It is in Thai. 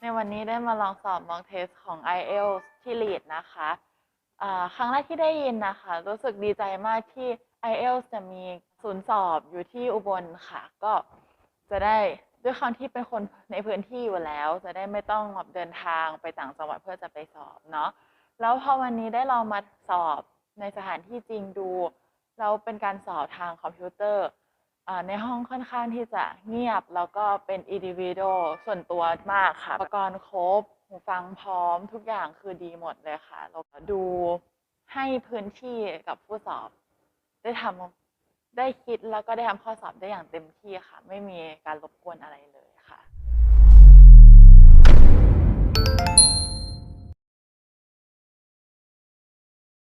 ในวันนี้ได้มาลองสอบ mock test ของ IELTS ที่ Lead นะคะอ่าครั้งแรกที่ได้ยินนะคะ รู้สึกดีใจมากที่ IELTS จะมีศูนย์สอบอยู่ที่อุบลค่ะ ก็จะได้ด้วยความที่เป็นคนในพื้นที่อยู่แล้ว จะได้ไม่ต้องเดินทางไปต่างจังหวัดเพื่อจะไปสอบเนาะแล้วพอวันนี้ได้ลองมาสอบในสถานที่จริงดูแล้วเป็นการสอบทางคอมพิวเตอร์ ในห้องค่อนข้างที่จะเงียบแล้วก็เป็นอินดิวิโดส่วนตัวมากค่ะอุปกรณ์ครบหูฟังพร้อมทุกอย่างคือดีหมดเลยค่ะแล้วก็ดูให้พื้นที่กับผู้สอบ ได้ทำได้คิดแล้วก็ได้ทำข้อสอบได้อย่างเต็มที่ค่ะ ไม่มีการลบ